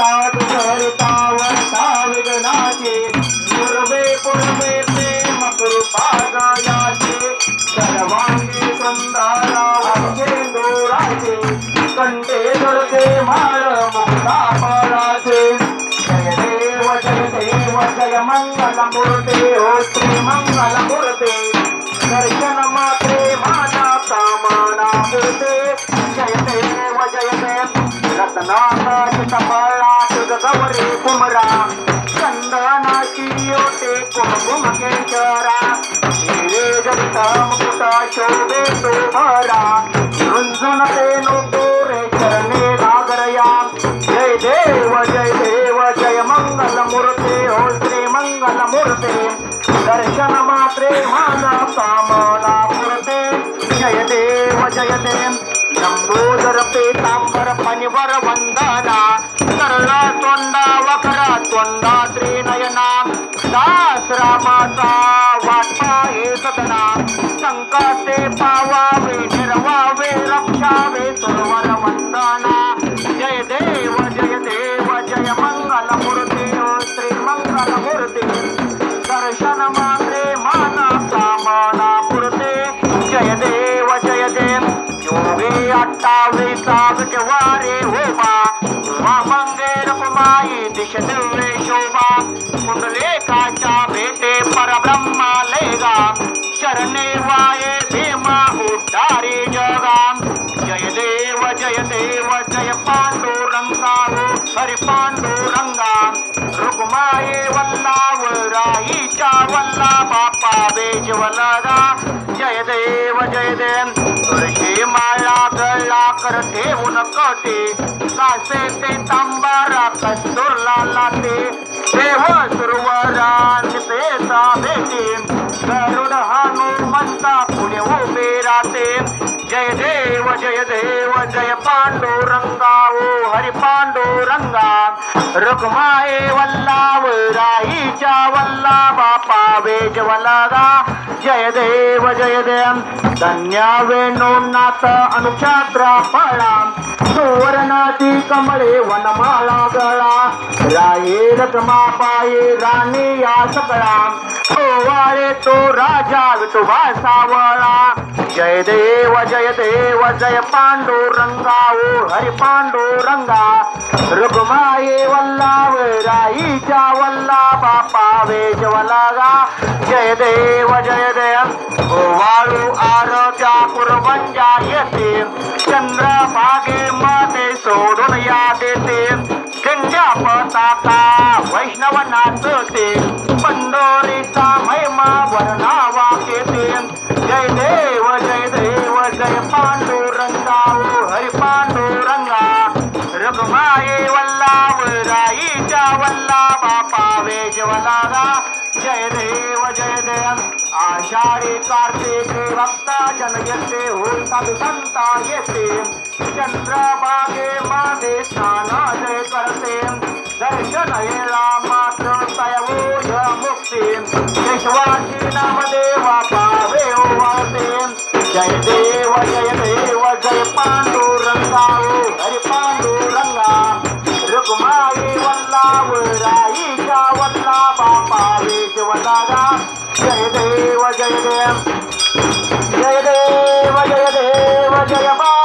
करतात करता वर्षा विघ्नाचे पूर्वे पूर्वे प्रेम कृपा गायाचे सर्वांगी सुंदरा आमचे दोराचे कंटे गळते मार मुक्ता पराचे. जय देव जय देव जय मंगल मूर्ते हो श्री मंगल मूर्ते दर्शन मात्रे माना कामाना मूर्ते. जय देव जय देव रत्नाकाश कपाळा तुझ गौरी कुमरा चंदनाची योटे कुमकुम केशरा. हिरे जगत मुकुट शोभे शोभरा. रुंजून ते नको रे चरणे नागरया. जय देव जय देव जय मंगल मूर्ते. हो श्री मंगल मूर्ते. दर्शन मात्रे माना कामना मूर्ते जय देव जय देव. लंबोदर पेतांबर पनिवर वंदना. अठ्ठावीसा वारे होबा उमा मंगेर कुमाई दिश दिव्य शोभा कुंडलेकाच्या भेटे परब्रह्मा लेगा. शरणे वाये भीमा उद्धारे जगा. जय देव जय देव जय पांडुरंगा हो हरि पांडु माये वल्लाव राईच्या वल्ला बापा बेजवलगा जय देव जय देव तुळशी माळा गळा करते ठेवून कटे. कासे ते तांबारा कस्तुरला लाते देव सुरवरा निपेता भेटे. गरुड हनुमंता पुढे उभे राहते. जय देव जय देव जय पांडुर पांडुरंगा रुक्माये वल्लाव राईच्या वल्ला बापा बेजवलगा जय देव जय देव. धन्या वेणूनाथ अनुक्षात्रा फळा सुवर्णाची कमळे वनमाळा गळा. राये रकमा पाये राणी या सकळा. ओवाळे तो राजा विठोबा सावळा. जय देव जय देव जय पांडुरंगा. ओ हरि पांडुरंगा. रुक्माये वल्लाव राईच्या वल्ला बापा वेजवलागा. जय देव जय देव. वाळू आरत्या कुरबंजा येते. चंद्रभागे माते सोडून या देते. झेंड्या पताका वैष्णव नाचते पंढोरीचा महिमा वर्णा आषाढी कार्तिके भक्ता जन येते होई साधू संता येते चंद्रभागे मध्ये स्नान जय करते। दर्शन येला मात्र तयवोज मुक्ती। केशवाची नामदेवा पावे ओवाळते जय देव जय देव। देव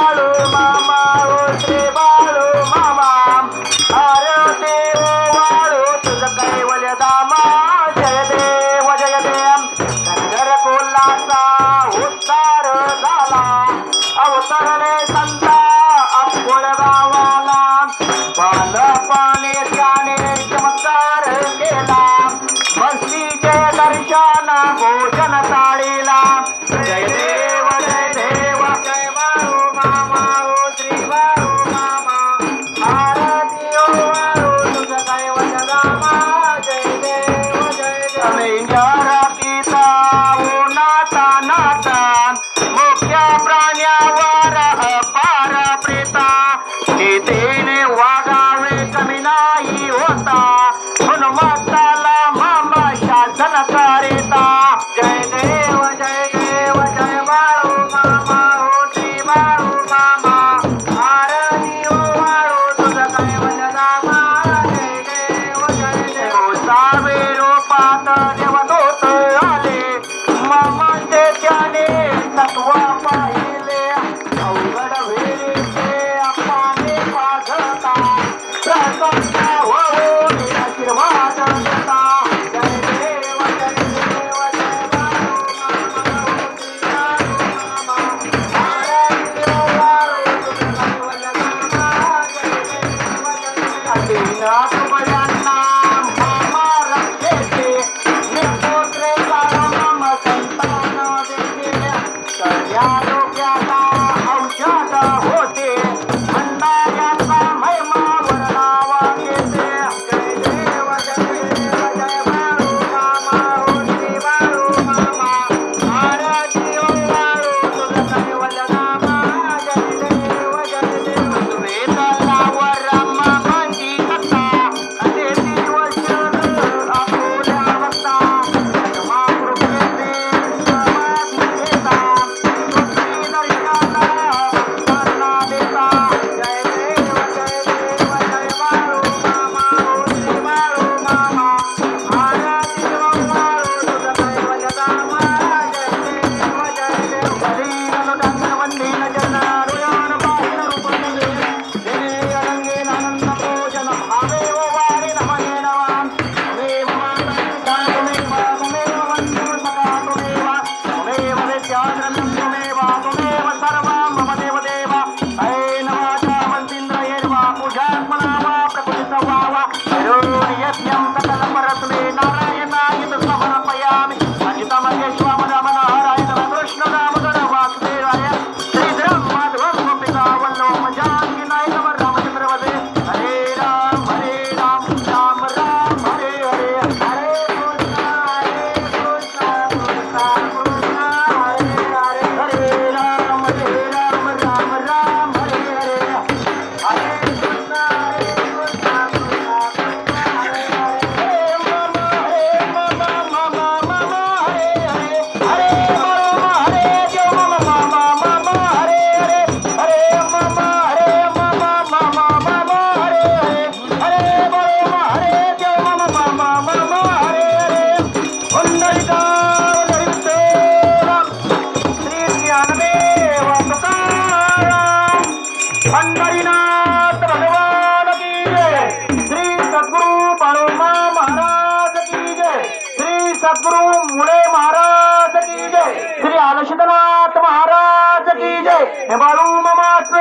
सद्गुरु मुळे महाराज की जय। श्री आलशितनाथ महाराज की जय। हे बाळू मामाचं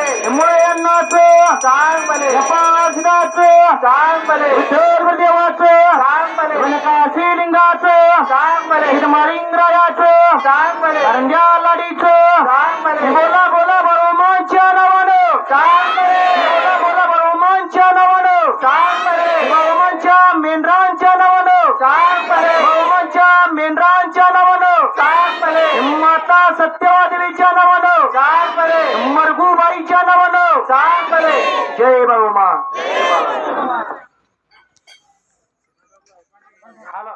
हे मुळे यांनाचं हे पाचदाचं सांग मले विठ्ठल देवाचं सांग मले काशी लिंगाचं सांग मले हिरमाळिंगरायाचं सांग मले करंजा लाडीचं हे मले बोला बोला। జై బాబమ్మ హలో